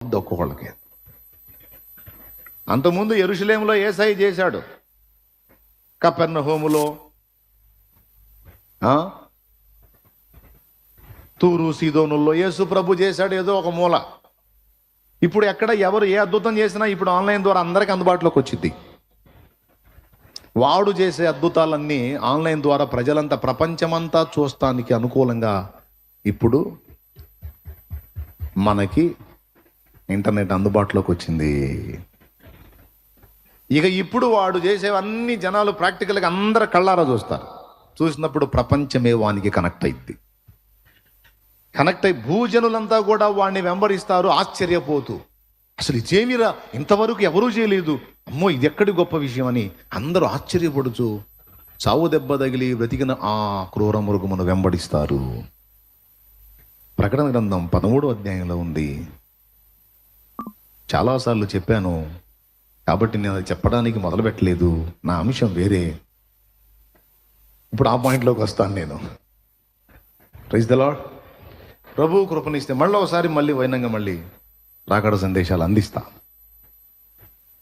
ఒక్కొక్కళ్ళకి అంతకుముందు ఎరుషులేములో ఏసై చేశాడు. కపెర్ణ హోములో తూరు సీదోనుల్లో యేసు ప్రభు చేశాడు ఏదో ఒక మూల. ఇప్పుడు ఎక్కడ ఎవరు ఏ అద్భుతం చేసినా ఇప్పుడు ఆన్లైన్ ద్వారా అందరికి అందుబాటులోకి వచ్చింది వాడు చేసే అద్భుతాలన్నీ ఆన్లైన్ ద్వారా ప్రజలంతా ప్రపంచమంతా చూస్తానికి అనుకూలంగా ఇప్పుడు మనకి ఇంటర్నెట్ అందుబాటులోకి వచ్చింది. ఇక ఇప్పుడు వాడు చేసేవన్నీ జనాలు ప్రాక్టికల్గా అందరు కళ్ళారా చూస్తారు. చూసినప్పుడు ప్రపంచమే వానికి కనెక్ట్ అయింది కనెక్ట్ అయి భూజనులంతా కూడా వాడిని వెంబడిస్తారు ఆశ్చర్యపోతూ. అసలు ఇదేమిరా? ఇంతవరకు ఎవరూ చేయలేదు. అమ్మో ఇది ఎక్కడి గొప్ప విషయం అని అందరూ ఆశ్చర్యపడుచు చావు దెబ్బ తగిలి బ్రతికిన ఆ క్రూర మృగమును వెంబడిస్తారు. ప్రకటన గ్రంథం పదమూడో అధ్యాయంలో ఉంది. చాలాసార్లు చెప్పాను. కాబట్టి నేను అది చెప్పడానికి మొదలు పెట్టలేదు నా అంశం వేరే. ఇప్పుడు ఆ పాయింట్లోకి వస్తాను నేను. ప్రైజ్ ద లాడ్ ప్రభు కృపనిస్తే మళ్ళీ ఒకసారి మళ్ళీ వైనంగా మళ్ళీ రాకడ సందేశాలు అందిస్తా.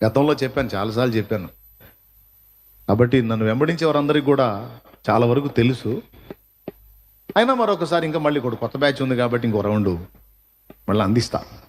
గతంలో చెప్పాను చాలాసార్లు చెప్పాను. కాబట్టి నన్ను వెంబడించే వారందరికీ కూడా చాలా వరకు తెలుసు. అయినా మరొకసారి ఇంకా మళ్ళీ కూడా కొత్త బ్యాచ్ ఉంది కాబట్టి ఇంకో రౌండ్ మళ్ళీ అందిస్తాను